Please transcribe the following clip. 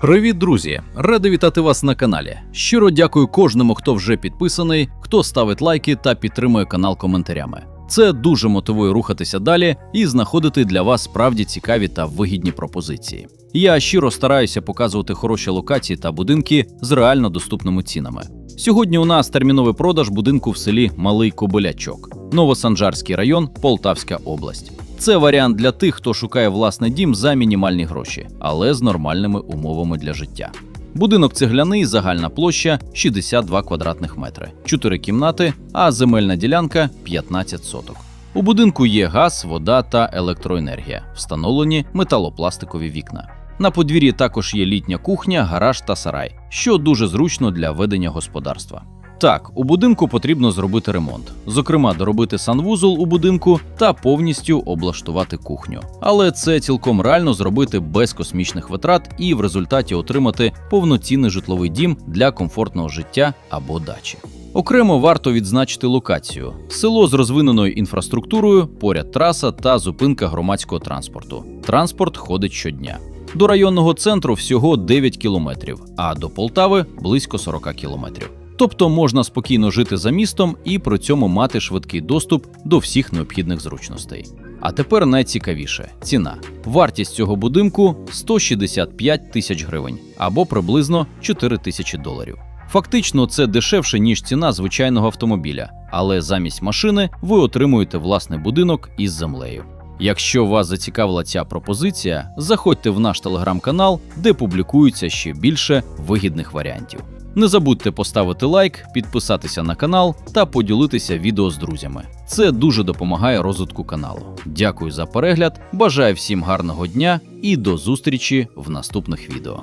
Привіт, друзі! Радий вітати вас на каналі. Щиро дякую кожному, хто вже підписаний, хто ставить лайки та підтримує канал коментарями. Це дуже мотивує рухатися далі і знаходити для вас справді цікаві та вигідні пропозиції. Я щиро стараюся показувати хороші локації та будинки з реально доступними цінами. Сьогодні у нас терміновий продаж будинку в селі Малий Кобилячок, Новосанжарський район, Полтавська область. Це варіант для тих, хто шукає власний дім за мінімальні гроші, але з нормальними умовами для життя. Будинок цегляний, загальна площа 62 квадратних метри, 4 кімнати, а земельна ділянка 15 соток. У будинку є газ, вода та електроенергія, встановлені металопластикові вікна. На подвір'ї також є літня кухня, гараж та сарай, що дуже зручно для ведення господарства. Так, у будинку потрібно зробити ремонт, зокрема, доробити санвузол у будинку та повністю облаштувати кухню. Але це цілком реально зробити без космічних витрат і в результаті отримати повноцінний житловий дім для комфортного життя або дачі. Окремо варто відзначити локацію: село з розвиненою інфраструктурою, поряд траса та зупинка громадського транспорту. Транспорт ходить щодня. До районного центру всього 9 кілометрів, а до Полтави близько 40 кілометрів. Тобто можна спокійно жити за містом і при цьому мати швидкий доступ до всіх необхідних зручностей. А тепер найцікавіше ціна. Вартість цього будинку 165 тисяч гривень або приблизно 4 тисячі доларів. Фактично, це дешевше ніж ціна звичайного автомобіля, але замість машини ви отримуєте власний будинок із землею. Якщо вас зацікавила ця пропозиція, заходьте в наш телеграм-канал, де публікується ще більше вигідних варіантів. Не забудьте поставити лайк, підписатися на канал та поділитися відео з друзями. Це дуже допомагає розвитку каналу. Дякую за перегляд, бажаю всім гарного дня і до зустрічі в наступних відео.